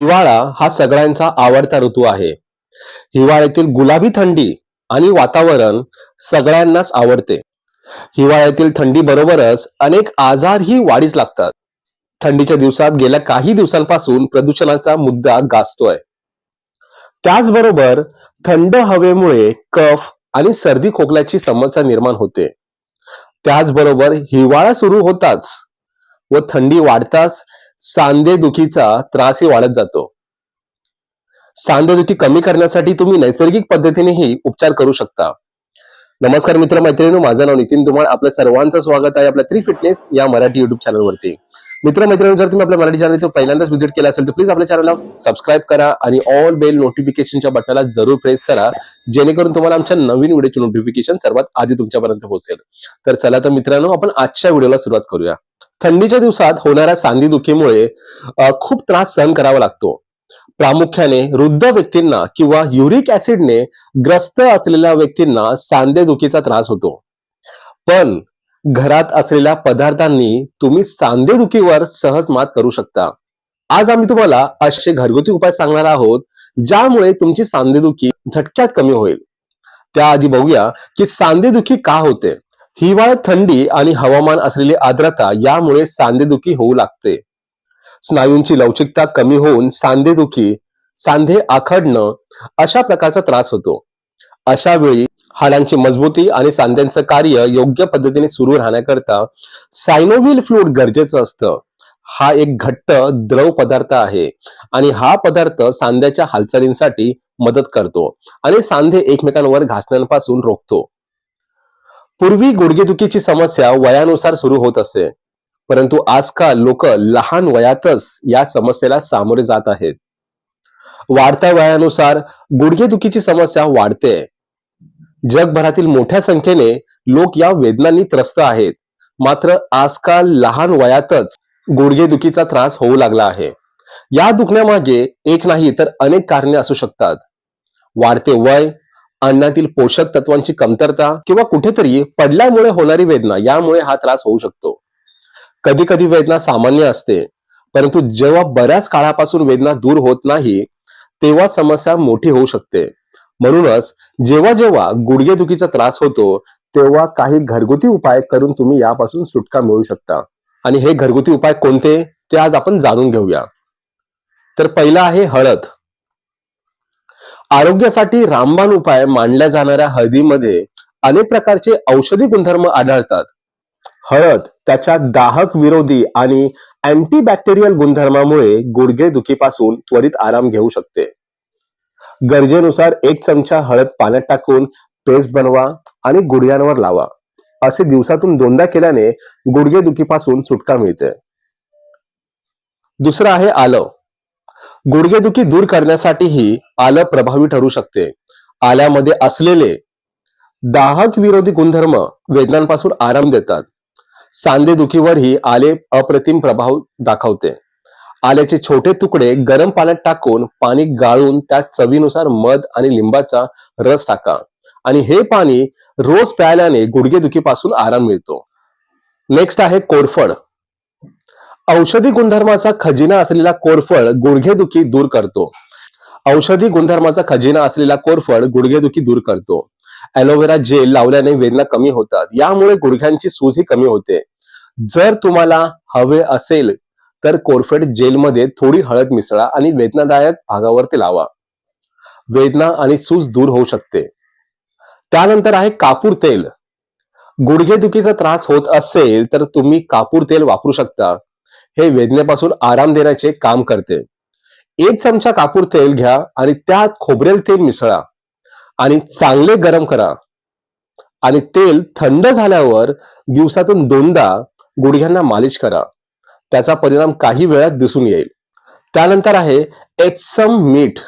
हिवाळा हा सगळ्यांचा आवडता ऋतू आहे. हिवाळ्यातील गुलाबी थंडी आणि वातावरण सगळ्यांनाच आवडते. हिवाळ्यातील थंडी बरोबरच अनेक आजारही वाढीस लागतात. थंडीच्या दिवसात गेल्या काही दिवसांपासून प्रदूषणाचा मुद्दा गाजतोय. त्याचबरोबर थंड हवेमुळे कफ आणि सर्दी खोकल्याची समस्या निर्माण होते. त्याचबरोबर हिवाळा सुरू होताच व थंडी वाढताच सांधेदुखीचा त्रासही वाढत जातो. सांधेदुखी कमी करण्यासाठी तुम्ही नैसर्गिक पद्धतीनेही उपचार करू शकता. नमस्कार मित्र मैत्रिणी माझं नाव नितीन धुमाळ आपल्या सर्वांचं स्वागत आहे आपल्या थ्री फिटनेस या मराठी युट्यूब चॅनलवरती मित्र मैत्रिणी जर तुम्ही आपल्या मराठी चॅनलचं पहिल्यांदाच व्हिजिट केला असेल तर प्लीज आपल्या चॅनलला सबस्क्राईब करा आणि ऑल बेल नोटिफिकेशनच्या बटनाला जरूर प्रेस करा जेणेकरून तुम्हाला आमच्या नवीन व्हिडिओचे नोटिफिकेशन सर्वात आधी तुमच्यापर्यंत पोहोचेल. तर चला तर मित्रांनो आपण आजच्या व्हिडिओला सुरुवात करूया. थंडीच्या दिवसात होणाऱ्या सांधीदुखीमुळे दुखीमुळे खूप त्रास सहन करावा लागतो. प्रामुख्याने वृद्ध व्यक्तींना किंवा युरिक ऍसिडने ग्रस्त असलेल्या व्यक्तींना सांधेदुखीचा त्रास होतो. पण घरात असलेल्या पदार्थांनी तुम्ही सांधेदुखीवर सहज मात करू शकता. आज आम्ही तुम्हाला असे घरगुती उपाय सांगणार आहोत ज्यामुळे तुमची सांधेदुखी झटक्यात कमी होईल. त्याआधी बघूया की सांधेदुखी का होते. हिवाळ्यात थंडी आणि हवामान असलेली आर्द्रता यामुळे सांधेदुखी होऊ लागते. स्नायूंची लवचिकता कमी होऊन सांधेदुखी सांधे आखडणं अशा प्रकारचा त्रास होतो. अशा वेळी हाडांची मजबूती आणि सांध्यांचं कार्य योग्य पद्धतीने सुरू राहण्याकरता सायनोव्हिल फ्लूड गरजेचं असतं. हा एक घट्ट द्रव पदार्थ आहे आणि हा पदार्थ सांध्याच्या हालचालींसाठी मदत करतो आणि सांधे एकमेकांवर घासण्यापासून रोखतो. पूर्वी गुडघेदुखीची समस्या वयानुसार सुरू होत असे परंतु आजकाल लोक लहान वयातच या समस्येला सामोरे जात आहेत. वाढत्या वयानुसार गुडघेदुखीची समस्या वाढते जगभरातील मोठ्या संख्येने लोक या वेदनांनी त्रस्त आहेत. मात्र आजकाल लहान वयातच गुडघेदुखीचा त्रास होऊ लागला आहे. या दुखण्यामागे एक नाही तर अनेक कारणे असू शकतात. वाढते वय अन्नातील पोषक तत्वांची कमतरता किंवा कुठेतरी पडल्यामुळे होणारी वेदना यामुळे हा त्रास होऊ शकतो. कधी कधी वेदना सामान्य असते परंतु जेव्हा बऱ्याच काळापासून वेदना दूर होत नाही तेव्हा समस्या मोठी होऊ शकते. म्हणूनच जेव्हा जेव्हा गुडघेदुखीचा त्रास होतो तेव्हा काही घरगुती उपाय करून तुम्ही यापासून सुटका मिळू शकता. आणि हे घरगुती उपाय कोणते? ते आज आपण जाणून घेऊया. तर पहिला आहे हळद. आरोग्यासाठी रामबाण उपाय मानल्या जाणाऱ्या हळदीमध्ये अनेक प्रकारचे औषधी गुणधर्म आढळतात. हळद त्याच्या दाहक विरोधी आणि अँटीबॅक्टेरियल गुणधर्मामुळे गुडघे दुखीपासून त्वरित आराम घेऊ शकते. गरजेनुसार एक चमचा हळद पाण्यात टाकून पेस्ट बनवा आणि गुडघ्यांवर लावा. असे दिवसातून दोनदा केल्याने गुडघे दुखीपासून सुटका मिळते. दुसरं आहे आलं. गुडघेदुखी दूर करण्यासाठीही आलं प्रभावी ठरू शकते. आल्यामध्ये असलेले दाहक विरोधी गुणधर्म वेदनांपासून आराम देतात. सांधेदुखीवरही आले अप्रतिम प्रभाव दाखवते. आल्याचे छोटे तुकडे गरम पाण्यात टाकून पाणी गाळून त्यात चवीनुसार मध आणि लिंबाचा रस टाका. आणि हे पाणी रोज प्यायल्याने गुडघेदुखीपासून आराम मिळतो. नेक्स्ट आहे कोरफड. औषधी गुणधर्माचा खजिना असलेला कोरफड गुडघेदुखी दूर करतो. औषधी गुणधर्माचा खजिना असलेला कोरफड गुडघेदुखी दूर करतो. ॲलोव्हेरा जेल लावल्याने वेदना कमी होतात. यामुळे गुडघ्यांची सूजही कमी होते. जर तुम्हाला हवे असेल तर कोरफेड जेलमध्ये थोडी हळद मिसळा आणि वेदनादायक भागावरती लावा. वेदना आणि सूज दूर होऊ शकते. त्यानंतर आहे कापूर तेल. गुडघेदुखीचा त्रास होत असेल तर तुम्ही कापूर तेल वापरू शकता. हे वेदनेपासून आराम देण्याचे काम करते. एक चमचा कापूर तेल घ्या आणि त्यात खोबरेल तेल मिसळा. आणि चांगले गरम करा. आणि तेल थंड झाल्यावर दिवसातून दोनदा गुडघ्यांना मालिश करा. त्याचा परिणाम काही वेळात दिसून येईल. त्यानंतर आहे एप्सम मीठ.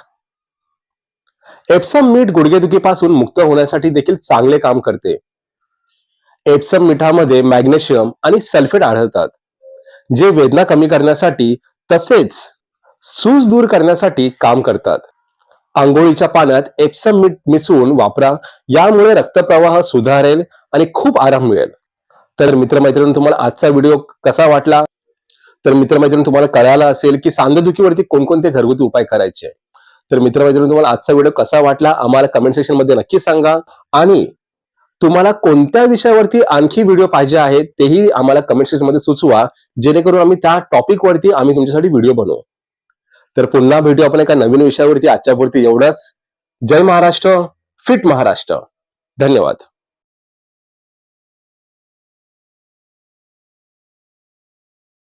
एप्सम मीठ गुडघेदुखीपासून मुक्त होण्यासाठी देखील चांगले काम करते. एप्सम मिठामध्ये मॅग्नेशियम आणि सल्फेट आढळतात जे वेदना कमी करण्यासाठी तसेच सूज दूर करण्यासाठी काम करतात. आंघोळीच्या पाण्यात एप्सम मीठ मिसळून वापरा यामुळे रक्तप्रवाह सुधारेल आणि खूप आराम मिळेल. तर मित्रमैत्रिणी तुम्हाला आजचा व्हिडिओ कसा वाटला? तर मित्रमैत्रिणी तुम्हाला कळायला असेल की सांधेदुखीवरती कोणकोणते घरगुती उपाय करायचे तर मित्रमैत्रिणी तुम्हाला आजचा व्हिडिओ कसा वाटला आम्हाला कमेंट सेक्शनमध्ये नक्की सांगा. आणि तुम्हाला कोणत्या विषयावरती आणखी व्हिडिओ पाहिजे आहेत तेही आम्हाला कमेंट सेक्शनमध्ये सुचवा. जेणेकरून आम्ही त्या टॉपिकवरती आम्ही तुमच्यासाठी व्हिडिओ बनवू. तर पुन्हा भेटू आपण एका नवीन विषयावरती. आजच्या पुरती एवढंच. जय महाराष्ट्र फिट महाराष्ट्र. धन्यवाद.